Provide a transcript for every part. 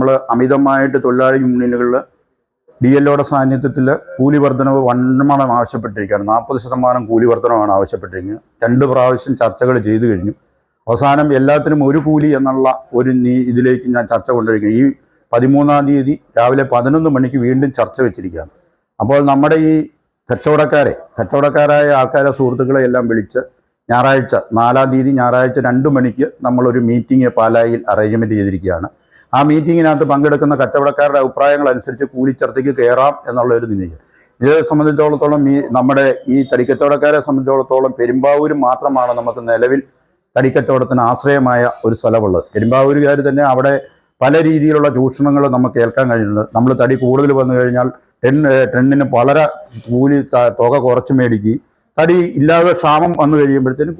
നമ്മൾ അമിതമായിട്ട് തൊഴിലാളി യൂണിയനുകളിൽ ഡി എല്ലോടെ സാന്നിധ്യത്തിൽ കൂലി വർധനവ് വണ്ണമണം ആവശ്യപ്പെട്ടിരിക്കുകയാണ്. നാൽപ്പത് ശതമാനം കൂലി വർധനമാണ് ആവശ്യപ്പെട്ടിരിക്കുന്നത്. രണ്ട് പ്രാവശ്യം ചർച്ചകൾ ചെയ്തു കഴിഞ്ഞു. അവസാനം എല്ലാത്തിനും ഒരു കൂലി എന്നുള്ള ഒരു നീ ഇതിലേക്ക് ഞാൻ ചർച്ച കൊണ്ടിരിക്കുന്നു ഈ പതിമൂന്നാം തീയതി രാവിലെ പതിനൊന്ന് മണിക്ക് വീണ്ടും ചർച്ച വെച്ചിരിക്കുകയാണ്. അപ്പോൾ നമ്മുടെ ഈ കച്ചവടക്കാരെ കച്ചവടക്കാരായ ആൾക്കാരെ സുഹൃത്തുക്കളെ എല്ലാം വിളിച്ച് ഞായറാഴ്ച നാലാം തീയതി ഞായറാഴ്ച രണ്ട് മണിക്ക് നമ്മളൊരു മീറ്റിംഗ് പാലായിൽ അറേഞ്ച്മെന്റ് ചെയ്തിരിക്കുകയാണ്. ആ മീറ്റിങ്ങിനകത്ത് പങ്കെടുക്കുന്ന കച്ചവടക്കാരുടെ അഭിപ്രായങ്ങൾ അനുസരിച്ച് കൂലി കൂലിച്ചർച്ചയ്ക്ക് കയറാം എന്നുള്ള ഒരു നിലയിൽ. ഇതിനെ സംബന്ധിച്ചിടത്തോളം ഈ നമ്മുടെ ഈ തടിക്കച്ചവടക്കാരെ സംബന്ധിച്ചിടത്തോളം പെരുമ്പാവൂർ മാത്രമാണ് നമുക്ക് നിലവിൽ തടിക്കച്ചവടത്തിന് ആശ്രയമായ ഒരു സ്ഥലമുള്ളത്. പെരുമ്പാവൂരുകാർ തന്നെ അവിടെ പല രീതിയിലുള്ള ചൂഷണങ്ങൾ നമുക്ക് കേൾക്കാൻ കഴിഞ്ഞിട്ടുണ്ട്. നമ്മൾ തടി കൂടുതൽ വന്നു കഴിഞ്ഞാൽ ടെൻ ടെന്നിന് വളരെ കൂലി തുക കുറച്ച് മേടിക്കുകയും തടി ഇല്ലാതെ ക്ഷാമം വന്നു കഴിയുമ്പോഴത്തേന്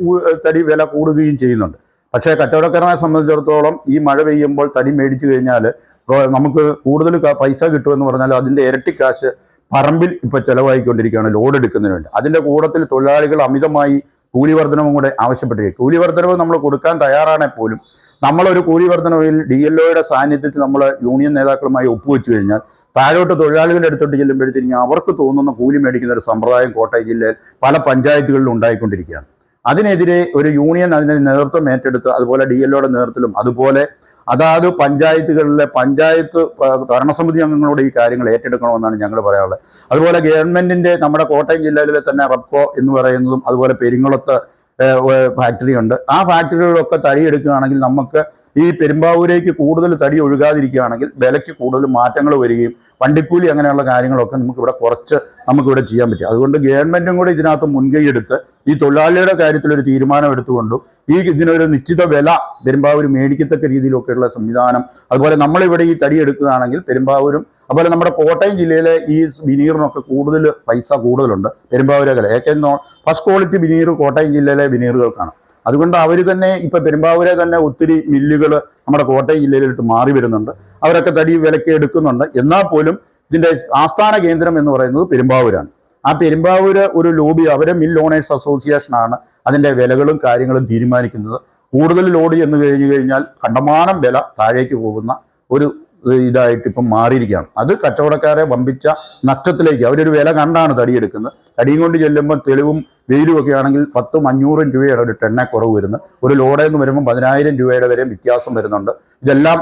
തടി വില കൂടുകയും ചെയ്യുന്നുണ്ട്. പക്ഷേ കച്ചവടക്കാരനെ സംബന്ധിച്ചിടത്തോളം ഈ മഴ പെയ്യുമ്പോൾ തടി മേടിച്ചു കഴിഞ്ഞാൽ നമുക്ക് കൂടുതൽ പൈസ കിട്ടുമെന്ന് പറഞ്ഞാൽ അതിന്റെ ഇരട്ടി കാശ് പറമ്പിൽ ഇപ്പോൾ ചിലവായിക്കൊണ്ടിരിക്കുകയാണ് ലോഡ് എടുക്കുന്നതിന് വേണ്ടി. അതിന്റെ കൂട്ടത്തിൽ തൊഴിലാളികൾ അമിതമായി കൂലി വർധനവും കൂടെ ആവശ്യപ്പെട്ടിരിക്കും കൂലി വർധനവ് നമ്മൾ കൊടുക്കാൻ തയ്യാറാണെങ്കിൽ പോലും നമ്മളൊരു കൂലി വർധനവിൽ ഡി എൽ ഒയുടെ സാന്നിധ്യത്തിൽ നമ്മൾ യൂണിയൻ നേതാക്കളുമായി ഒപ്പുവെച്ചു കഴിഞ്ഞാൽ താഴോട്ട് തൊഴിലാളികളുടെ അടുത്തോട്ട് ചെല്ലുമ്പോഴത്തേക്കും അവർക്ക് തോന്നുന്ന കൂലി മേടിക്കുന്ന ഒരു സമ്പ്രദായം കോട്ടയം ജില്ലയിൽ പല പഞ്ചായത്തുകളിലും ഉണ്ടായിക്കൊണ്ടിരിക്കുകയാണ്. അതിനെതിരെ ഒരു യൂണിയൻ അതിന് നേതൃത്വം ഏറ്റെടുത്ത് അതുപോലെ ഡി എൽഒയുടെ നേതൃത്വത്തിലും അതുപോലെ അതാത് പഞ്ചായത്തുകളിലെ പഞ്ചായത്ത് ഭരണസമിതി അംഗങ്ങളോട് ഈ കാര്യങ്ങൾ ഏറ്റെടുക്കണമെന്നാണ് ഞങ്ങൾ പറയാനുള്ളത് അതുപോലെ ഗവൺമെന്റിന്റെ നമ്മുടെ കോട്ടയം ജില്ലയിലെ തന്നെ റബ്കോ എന്ന് പറയുന്നതും അതുപോലെ പെരിങ്ങുളത്ത് ഫാക്ടറി ഉണ്ട്. ആ ഫാക്ടറികളിലൊക്കെ തടിയെടുക്കുകയാണെങ്കിൽ നമുക്ക് ഈ പെരുമ്പാവൂരേക്ക് കൂടുതൽ തടി ഒഴുകാതിരിക്കുകയാണെങ്കിൽ വിലയ്ക്ക് കൂടുതൽ മാറ്റങ്ങൾ വരികയും വണ്ടിക്കൂലി അങ്ങനെയുള്ള കാര്യങ്ങളൊക്കെ നമുക്കിവിടെ കുറച്ച് നമുക്കിവിടെ ചെയ്യാൻ പറ്റും. അതുകൊണ്ട് ഗവൺമെന്റും കൂടെ ഇതിനകത്ത് മുൻകൈ എടുത്ത് ഈ തൊഴിലാളിയുടെ കാര്യത്തിലൊരു തീരുമാനം എടുത്തുകൊണ്ടും ഈ ഇതിനൊരു നിശ്ചിത വില പെരുമ്പാവൂർ മേടിക്കത്തക്ക രീതിയിലൊക്കെയുള്ള സംവിധാനം അതുപോലെ നമ്മളിവിടെ ഈ തടി എടുക്കുകയാണെങ്കിൽ പെരുമ്പാവൂരും അതുപോലെ നമ്മുടെ കോട്ടയം ജില്ലയിലെ ഈ വിനീറിനൊക്കെ കൂടുതൽ പൈസ കൂടുതലുണ്ട് പെരുമ്പാവൂരകല ഏറ്റവും ഫസ്റ്റ് ക്വാളിറ്റി വിനീർ കോട്ടയം ജില്ലയിലെ വിനീറുകൾക്കാണ്. അതുകൊണ്ട് അവർ തന്നെ ഇപ്പൊ പെരുമ്പാവൂരെ തന്നെ ഒത്തിരി മില്ലുകൾ നമ്മുടെ കോട്ടയം ജില്ലയിലോട്ട് മാറി വരുന്നുണ്ട്. അവരൊക്കെ തടി വിലക്ക് എടുക്കുന്നുണ്ട്. എന്നാൽ പോലും ഇതിന്റെ ആസ്ഥാന കേന്ദ്രം എന്ന് പറയുന്നത് പെരുമ്പാവൂരാണ്. ആ പെരുമ്പാവൂര് ഒരു ലോബി അവരെ മിൽ ഓണേഴ്സ് അസോസിയേഷനാണ് അതിന്റെ വിലകളും കാര്യങ്ങളും തീരുമാനിക്കുന്നത്. കൂടുതൽ ലോഡ് ചെന്ന് കഴിഞ്ഞു കഴിഞ്ഞാൽ കണ്ടമാനം വില താഴേക്ക് പോകുന്ന ഒരു ഇതായിട്ട് ഇപ്പം മാറിയിരിക്കുകയാണ്. അത് കച്ചവടക്കാരെ വമ്പിച്ച നഷ്ടത്തിലേക്ക് അവരൊരു വില കണ്ടാണ് തടിയെടുക്കുന്നത്. തടിയും കൊണ്ട് ചെല്ലുമ്പോൾ തെളിവും വെയിലും ഒക്കെ ആണെങ്കിൽ പത്തും അഞ്ഞൂറും രൂപയുടെ ഒരു ടെണ്ണെ കുറവ് വരുന്നത്. ഒരു ലോഡേ എന്ന് വരുമ്പോൾ പതിനായിരം രൂപയുടെ വരെ വ്യത്യാസം വരുന്നുണ്ട്. ഇതെല്ലാം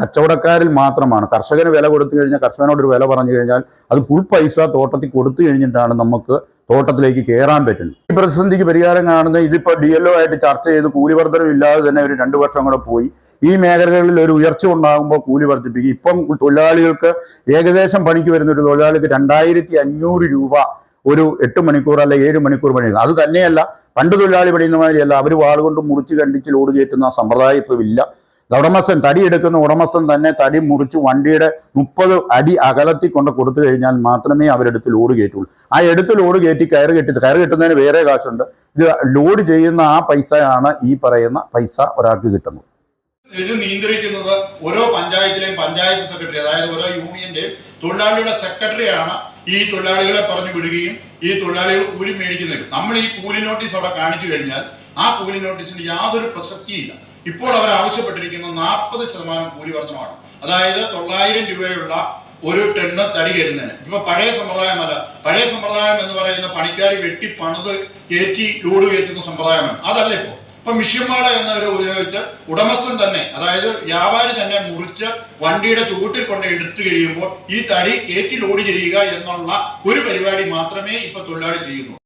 കച്ചവടക്കാരിൽ മാത്രമാണ്. കർഷകന് വില കൊടുത്തു കഴിഞ്ഞാൽ കർഷകനോട് ഒരു വില പറഞ്ഞു കഴിഞ്ഞാൽ അത് ഫുൾ പൈസ തോട്ടത്തിൽ കൊടുത്തു കഴിഞ്ഞിട്ടാണ് നമുക്ക് തോട്ടത്തിലേക്ക് കയറാൻ പറ്റുന്നു. ഈ പ്രതിസന്ധിക്ക് പരിഹാരം കാണുന്നത് ഇതിപ്പോൾ ഡി ആയിട്ട് ചർച്ച ചെയ്ത് കൂലി വർധനം ഇല്ലാതെ തന്നെ ഒരു രണ്ട് വർഷം കൂടെ പോയി. ഈ മേഖലകളിൽ ഒരു ഉയർച്ച ഉണ്ടാകുമ്പോൾ കൂലി വർദ്ധിപ്പിക്കും ഇപ്പം തൊഴിലാളികൾക്ക് ഏകദേശം പണിക്ക് വരുന്ന ഒരു തൊഴിലാളിക്ക് രണ്ടായിരത്തി അഞ്ഞൂറ് രൂപ ഒരു എട്ട് മണിക്കൂർ അല്ല ഏഴ് മണിക്കൂർ പണി. അത് തന്നെയല്ല പണ്ട് തൊഴിലാളി പണിയുന്ന മാതിരിയല്ല. അവർ വാളുകൊണ്ട് മുറിച്ച് കണ്ടിച്ച് ലോഡ് കയറ്റുന്ന സമ്പ്രദായം ഇപ്പോൾ ഇല്ല. ഉടമസ്ഥൻ തടി എടുക്കുന്ന ഉടമസ്ഥൻ തന്നെ തടി മുറിച്ച് വണ്ടിയുടെ മുപ്പത് അടി അകലത്തിൽ കൊണ്ട് കൊടുത്തു കഴിഞ്ഞാൽ മാത്രമേ അവരെടുത്ത് ലോഡ് കയറ്റുള്ളൂ. ആ എടുത്ത് ലോഡ് കയറ്റി കയറ് കെട്ടി കയറ് കെട്ടുന്നതിന് വേറെ കാശുണ്ട്. ഇത് ലോഡ് ചെയ്യുന്ന ആ പൈസയാണ് ഈ പറയുന്ന പൈസ ഒരാൾക്ക് കിട്ടുന്നത്. ഇത് നിയന്ത്രിക്കുന്നത് ഓരോ പഞ്ചായത്തിലെയും പഞ്ചായത്ത് സെക്രട്ടറി അതായത് ഓരോ യൂണിയന്റെയും തൊഴിലാളിയുടെ സെക്രട്ടറിയാണ് ഈ തൊഴിലാളികളെ പറഞ്ഞു വിടുകയും ഈ തൊഴിലാളികൾ കൂലി മേടിക്കുന്നത് നമ്മൾ ഈ കൂലി നോട്ടീസ് അവിടെ കാണിച്ചു കഴിഞ്ഞാൽ ആ കൂലി നോട്ടീസിന് യാതൊരു പ്രസക്തിയില്ല. ഇപ്പോൾ അവർ ആവശ്യപ്പെട്ടിരിക്കുന്ന നാൽപ്പത് ശതമാനം കൂലി വർധനമാണ് അതായത് തൊള്ളായിരം രൂപയുള്ള ഒരു ടെണ്ണ് തടി കയറ്റുന്നതിന് ഇപ്പൊ പഴയ സമ്പ്രദായമല്ല. പഴയ സമ്പ്രദായം എന്ന് പറയുന്ന പണിക്കാർ വെട്ടി പണിത് കയറ്റി ലോഡ് കയറ്റുന്ന സമ്പ്രദായമാണ്. അതല്ല ഇപ്പോൾ ഇപ്പൊ മിഷ്യന്മാട എന്നൊരു ഉപയോഗിച്ച് ഉടമസ്ഥൻ തന്നെ അതായത് വ്യാപാരി തന്നെ മുറിച്ച് വണ്ടിയുടെ ചുവട്ടിൽ കൊണ്ട് എടുത്തു കഴിയുമ്പോൾ ഈ തടി കയറ്റി ലോഡ് ചെയ്യുക എന്നുള്ള ഒരു പരിപാടി മാത്രമേ ഇപ്പൊ തൊഴിലാളി ചെയ്യുന്നു